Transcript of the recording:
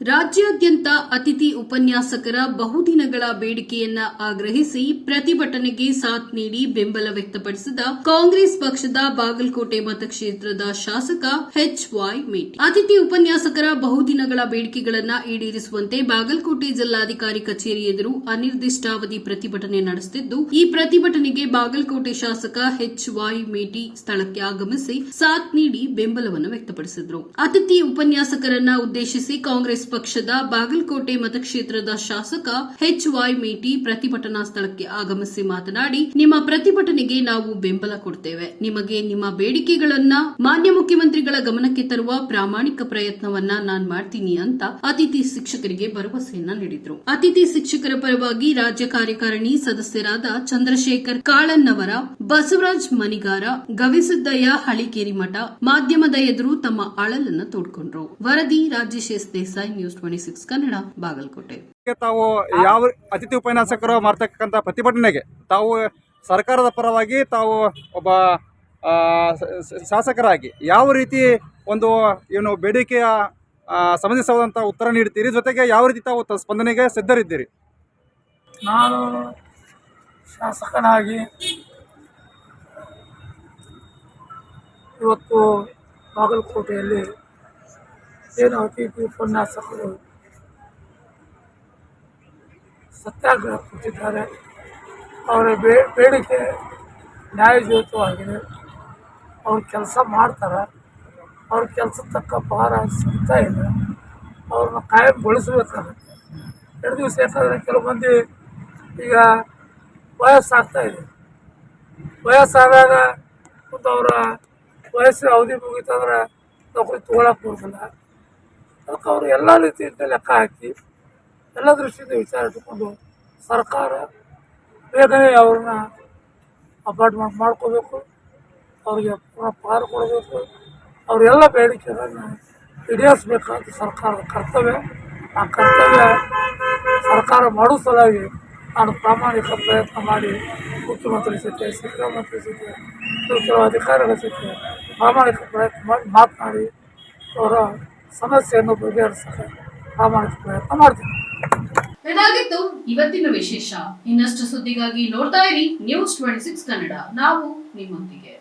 ರಾಜ್ಯಾದ್ಯಂತ ಅತಿಥಿ ಉಪನ್ಯಾಸಕರ ಬಹುದಿನಗಳ ಬೇಡಿಕೆಯನ್ನ ಆಗ್ರಹಿಸಿ ಪ್ರತಿಭಟನೆಗೆ ಸಾಥ್ ನೀಡಿ ಬೆಂಬಲ ವ್ಯಕ್ತಪಡಿಸಿದ ಕಾಂಗ್ರೆಸ್ ಪಕ್ಷದ ಬಾಗಲಕೋಟೆ ಮತಕ್ಷೇತ್ರದ ಶಾಸಕ ಎಚ್ ವಾಯ್ ಮೇಟಿ. ಅತಿಥಿ ಉಪನ್ಯಾಸಕರ ಬಹುದಿನಗಳ ಬೇಡಿಕೆಗಳನ್ನ ಈಡೇರಿಸುವಂತೆ ಬಾಗಲಕೋಟೆ ಜಿಲ್ಲಾಧಿಕಾರಿ ಕಚೇರಿ ಎದುರು ಅನಿರ್ದಿಷ್ಟಾವಧಿ ಪ್ರತಿಭಟನೆ ನಡೆಸುತ್ತಿದ್ದು ಈ ಪ್ರತಿಭಟನೆಗೆ ಬಾಗಲಕೋಟೆ ಶಾಸಕ ಎಚ್ ವಾಯ್ ಮೇಟಿ ಸ್ಥಳಕ್ಕೆ ಆಗಮಿಸಿ ಸಾಥ್ ನೀಡಿ ಬೆಂಬಲವನ್ನು ವ್ಯಕ್ತಪಡಿಸಿದರು. ಅತಿಥಿ ಉಪನ್ಯಾಸಕರನ್ನ ಉದ್ದೇಶಿಸಿ ಕಾಂಗ್ರೆಸ್ ಪಕ್ಷದ ಬಾಗಲಕೋಟೆ ಮತಕ್ಷೇತ್ರದ ಶಾಸಕ ಎಚ್ ವೈ ಮೇಟಿ ಪ್ರತಿಭಟನಾ ಸ್ಥಳಕ್ಕೆ ಆಗಮಿಸಿ ಮಾತನಾಡಿ, ನಿಮ್ಮ ಪ್ರತಿಭಟನೆಗೆ ನಾವು ಬೆಂಬಲ ಕೊಡ್ತೇವೆ. ನಿಮಗೆ ನಿಮ್ಮ ಬೇಡಿಕೆಗಳನ್ನ ಮಾನ್ಯ ಮುಖ್ಯಮಂತ್ರಿಗಳ ಗಮನಕ್ಕೆ ತರುವ ಪ್ರಾಮಾಣಿಕ ಪ್ರಯತ್ನವನ್ನ ನಾನ್ ಮಾಡ್ತೀನಿ ಅಂತ ಅತಿಥಿ ಶಿಕ್ಷಕರಿಗೆ ಭರವಸೆಯನ್ನ ನೀಡಿದ್ರು. ಅತಿಥಿ ಶಿಕ್ಷಕರ ಪರವಾಗಿ ರಾಜ್ಯ ಕಾರ್ಯಕಾರಿಣಿ ಸದಸ್ಯರಾದ ಚಂದ್ರಶೇಖರ್ ಕಾಳನ್ನವರ, ಬಸವರಾಜ್ ಮನಿಗಾರ, ಗವಿಸಿದ್ದಯ್ಯ ಹಳಿಕೇರಿ ಮಠ ಮಾಧ್ಯಮದ ಎದುರು ತಮ್ಮ ಅಳಲನ್ನು ತೋಡ್ಕೊಂಡ್ರು. ವರದಿ Rajesh Desai news twenty six Kannada Bagalkot. ತಾವು ಯಾವ ಅತಿಥಿ ಉಪನ್ಯಾಸಕರು ಮಾಡ್ತಕ್ಕಂಥ ಪ್ರತಿಭಟನೆಗೆ ತಾವು ಸರ್ಕಾರದ ಪರವಾಗಿ ತಾವು ಒಬ್ಬ ಶಾಸಕರಾಗಿ ಯಾವ ರೀತಿ ಒಂದು ಏನು ಬೇಡಿಕೆಯ ಸಂಬಂಧಿಸಿದಂಥ ಉತ್ತರ ನೀಡ್ತೀರಿ ಜೊತೆಗೆ ಯಾವ ರೀತಿ ತಾವು ತ- ಸ್ಪಂದನೆಗೆ ಸಿದ್ಧರಿದ್ದೀರಿ? ನಾನು ಶಾಸಕನಾಗಿ ಇವತ್ತು ಬಾಗಲಕೋಟೆಯಲ್ಲಿ ಏನು ಅತಿಥಿ ಉಪನ್ಯಾಸಕರು ಸತ್ಯಾಗ್ರಹ ಕೊಟ್ಟಿದ್ದಾರೆ. ಅವರ ಬೇ, ಬೇಡಿಕೆ ನ್ಯಾಯಯುತವಾಗಿದೆ. ಅವ್ರ ಕೆಲಸ ಮಾಡ್ತಾರೆ. ಅವ್ರ ಕೆಲಸ ತಕ್ಕ ಭಾರ ಸಿಗ್ತಾ ಇಲ್ಲ. ಅವ್ರನ್ನ ಕಾಯಂಗೊಳಿಸಬೇಕಾಗುತ್ತೆ. ಎರಡು ದಿವಸ ಯಾಕಂದರೆ ಕೆಲವು ಮಂದಿ ಈಗ ವಯಸ್ಸಾಗ್ತಾ ಇದೆ. ವಯಸ್ಸಾದಾಗ ಮತ್ತು ಅವರ ವಯಸ್ಸಿನ ಅವಧಿ ಮುಗೀತಂದ್ರೆ ನೌಕರಿ ತೊಗೊಳಕ್ಕೆ ಬರೋದಿಲ್ಲ. ಅದಕ್ಕೆ ಅವರು ಎಲ್ಲ ರೀತಿಯಿಂದ ಲೆಕ್ಕ ಹಾಕಿ ಎಲ್ಲ ದೃಷ್ಟಿಯಿಂದ ವಿಚಾರ ಇಟ್ಟುಕೊಂಡು ಸರ್ಕಾರ ಬೇಗನೆ ಅವ್ರನ್ನ ಅಪಾರ್ಟ್ಮೆಂಟ್ ಮಾಡ್ಕೋಬೇಕು, ಅವರಿಗೆ ಪುನಃ ಪಾರು ಕೊಡಬೇಕು, ಅವರೆಲ್ಲ ಬೇಡಿಕೆಗಳನ್ನು ಈಡೇರಿಸಬೇಕಾದ ಸರ್ಕಾರದ ಕರ್ತವ್ಯ. ಆ ಕರ್ತವ್ಯ ಸರ್ಕಾರ ಮಾಡೋ ಸಲುವಾಗಿ ನಾನು ಪ್ರಾಮಾಣಿಕ ಪ್ರಯತ್ನ ಮಾಡಿ ಮುಖ್ಯಮಂತ್ರಿ ಜೊತೆ, ಸಿದ್ದರಾಮಯ್ಯ ಜೊತೆ ಕೆಲವು ಅಧಿಕಾರಿಗಳ ಜೊತೆ ಪ್ರಾಮಾಣಿಕ ಪ್ರಯತ್ನ ಮಾಡಿ ಮಾತನಾಡಿ ಅವರ ಸಮಸ್ಯೆಯನ್ನು ಬಗೆಹರಿಸಲು ಪ್ರಾಮಾಣಿಕ ಪ್ರಯತ್ನ ಮಾಡ್ತೀನಿ. ಇದಾಗಿತ್ತು ಇವತ್ತಿನ ವಿಶೇಷ. ಇನ್ನಷ್ಟು ಸುದ್ದಿಗಾಗಿ ನೋಡ್ತಾ ಇರಿ ನ್ಯೂಸ್ ಟ್ವೆಂಟಿ ಸಿಕ್ಸ್ ಕನ್ನಡ ನಾವು ನಿಮ್ಮೊಂದಿಗೆ.